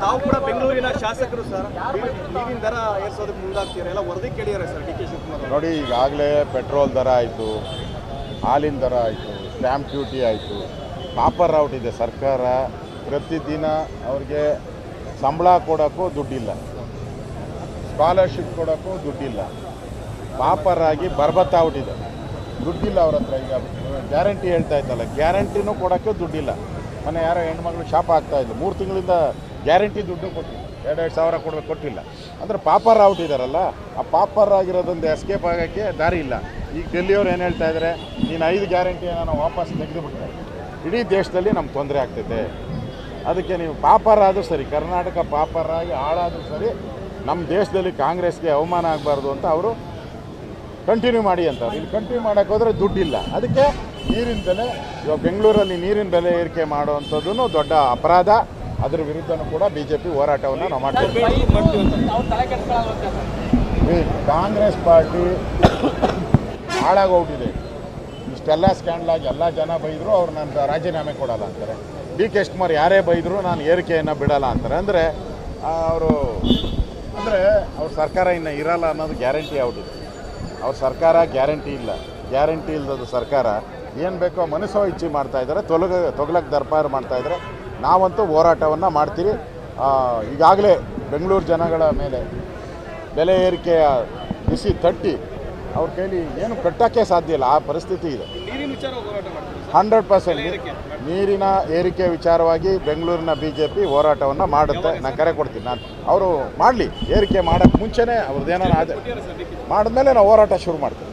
ತಾವು ಕೂಡ ಬೆಂಗಳೂರಿನ ಶಾಸಕರು, ಸರ್. ನೀರಿನ ದರ ಏರ್ಸೋದಕ್ಕೆ ಮುಂದಾಗ್ತೀರಾ? ಎಲ್ಲ ವರದಿ ಕೇಳಿದ್ದಾರೆ ಸರ್, ಡಿ ಕೆ ಶಿವಕುಮಾರ್ ನೋಡಿ, ಈಗಾಗಲೇ ಪೆಟ್ರೋಲ್ ದರ ಆಯಿತು, ಹಾಲಿನ ದರ ಆಯಿತು, ಸ್ಟ್ಯಾಂಪ್ ಡ್ಯೂಟಿ ಆಯಿತು ಪಾಪರ್ ಔಟ್ ಇದೆ ಸರ್ಕಾರ. ಪ್ರತಿದಿನ ಅವ್ರಿಗೆ ಸಂಬಳ ಕೊಡೋಕ್ಕೂ ದುಡ್ಡಿಲ್ಲ. ಸ್ಕಾಲರ್ಶಿಪ್ ಕೊಡೋಕ್ಕೂ ದುಡ್ಡಿಲ್ಲ. ಪಾಪರ್ ಆಗಿ ಬರ್ಬತ್ತಾಗ್ಬಿಟ್ಟಿದೆ ದುಡ್ಡಿಲ್ಲ ಅವ್ರ ಹತ್ರ. ಈಗ ಗ್ಯಾರಂಟಿ ಹೇಳ್ತಾ ಇದ್ದಲ್ಲ, ಗ್ಯಾರಂಟಿನೂ ಕೊಡೋಕ್ಕೆ ದುಡ್ಡಿಲ್ಲ. ಮನೆ ಯಾರೋ ಹೆಣ್ಮಗಳು ಶಾಪ ಆಗ್ತಾ ಇದ್ಲು ಮೂರು ತಿಂಗಳಿಂದ ಗ್ಯಾರಂಟಿ ದುಡ್ಡು ಕೊಟ್ಟಿಲ್ಲ. ಎರಡೆರಡು ಸಾವಿರ ಕೊಡಬೇಕು, ಕೊಟ್ಟಿಲ್ಲ. ಅಂದರೆ ಪಾಪರ್ ಔಟ್ ಇದ್ದಾರಲ್ಲ ಆ ಪಾಪರ್ ಆಗಿರೋದೊಂದು ಎಸ್ಕೇಪ್ ಆಗೋಕ್ಕೆ ದಾರಿ ಇಲ್ಲ. ಈಗ ಡೆಲ್ಲಿಯವ್ರು ಏನು ಹೇಳ್ತಾ ಇದ್ದಾರೆ ನೀನು ಐದು ಗ್ಯಾರಂಟಿಯನ್ನು ನಾವು ವಾಪಸ್ ತೆಗೆದುಬಿಟ್ಟೆ ಇಡೀ ದೇಶದಲ್ಲಿ ನಮ್ಗೆ ತೊಂದರೆ ಆಗ್ತೈತೆ. ಅದಕ್ಕೆ ನೀವು ಪಾಪರ್ ಆದರೂ ಸರಿ, ಕರ್ನಾಟಕ ಪಾಪರ್ ಆಗಿ ಹಾಳಾದರೂ ಸರಿ ನಮ್ಮ ದೇಶದಲ್ಲಿ ಕಾಂಗ್ರೆಸ್ಗೆ ಅವಮಾನ ಆಗಬಾರ್ದು ಅಂತ ಅವರು ಕಂಟಿನ್ಯೂ ಮಾಡಿ ಅಂತ ಇಲ್ಲಿ ಕಂಟಿನ್ಯೂ ಮಾಡೋಕೆ ಹೋದರೆ ದುಡ್ಡಿಲ್ಲ. ಅದಕ್ಕೆ ನೀರಿನ ಬೆಲೆ ಇವಾಗ ಬೆಂಗಳೂರಲ್ಲಿ ನೀರಿನ ಬೆಲೆ ಏರಿಕೆ ಮಾಡುವಂಥದ್ದು ದೊಡ್ಡ ಅಪರಾಧ. ಅದರ ವಿರುದ್ಧನೂ ಕೂಡ ಬಿ ಜೆ ಪಿ ಹೋರಾಟವನ್ನು ನಾವು ಮಾಡ್ತೀವಿ ಕಾಂಗ್ರೆಸ್ ಪಾರ್ಟಿ ಹಾಳಾಗೋಗ್ಬಿಟ್ಟಿದೆ. ಇಷ್ಟೆಲ್ಲ ಸ್ಕ್ಯಾಂಡಲ್ ಆಗಿ ಎಲ್ಲ ಜನ ಬೈದರು ಅವ್ರು ನಾನು ರಾಜೀನಾಮೆ ಕೊಡಲ್ಲ ಅಂತಾರೆ. ಡಿ ಕೆ ಶಿವಕುಮಾರ್ ಯಾರೇ ಬೈದರೂ ನಾನು ಏರಿಕೆಯನ್ನು ಬಿಡಲ್ಲ ಅಂತಾರೆ. ಅಂದರೆ ಅವರು ಅಂದರೆ ಅವ್ರ ಸರ್ಕಾರ ಇನ್ನು ಇರಲ್ಲ ಅನ್ನೋದು ಗ್ಯಾರಂಟಿ ಆಗ್ಬಿಟ್ಟಿದೆ. ಅವ್ರ ಸರ್ಕಾರ ಗ್ಯಾರಂಟಿ ಇಲ್ಲ. ಗ್ಯಾರಂಟಿ ಇಲ್ಲದ ಸರ್ಕಾರ ಏನು ಬೇಕೋ ಮನಸ್ಸೋ ಇಚ್ಛೆ ಮಾಡ್ತಾ ಇದ್ದಾರೆ ತೊಲಗ ತೊಗಲಕ್ಕೆ ದರ್ಪಾರು ಮಾಡ್ತಾ ಇದ್ದಾರೆ ನಾವಂತೂ ಹೋರಾಟವನ್ನು ಮಾಡ್ತೀವಿ ಈಗಾಗಲೇ ಬೆಂಗಳೂರು ಜನಗಳ ಮೇಲೆ ಬೆಲೆ ಏರಿಕೆಯ ಬಿಸಿ ತಟ್ಟಿ ಅವ್ರ ಕೈಲಿ ಏನು ಕಟ್ಟೋಕ್ಕೆ ಸಾಧ್ಯ ಇಲ್ಲ. ಆ ಪರಿಸ್ಥಿತಿ ಇದೆ ನೀರಿನ ವಿಚಾರ ಹೋರಾಟ ಮಾಡ್ತೀವಿ ಹಂಡ್ರೆಡ್ ಪರ್ಸೆಂಟ್ ನೀರಿನ ಏರಿಕೆ ವಿಚಾರವಾಗಿ ಬೆಂಗಳೂರಿನ ಬಿ ಜೆ ಪಿ ಹೋರಾಟವನ್ನು ಮಾಡುತ್ತೆ. ನಾನು ಕರೆ ಕೊಡ್ತೀನಿ. ನಾನು ಅವರು ಮಾಡಲಿ. ಏರಿಕೆ ಮಾಡೋಕ್ಕೆ ಮುಂಚೆನೇ ಅವ್ರದ್ದೇನೋ ಮಾಡಿದ್ಮೇಲೆ ನಾವು ಹೋರಾಟ ಶುರು ಮಾಡ್ತೀವಿ.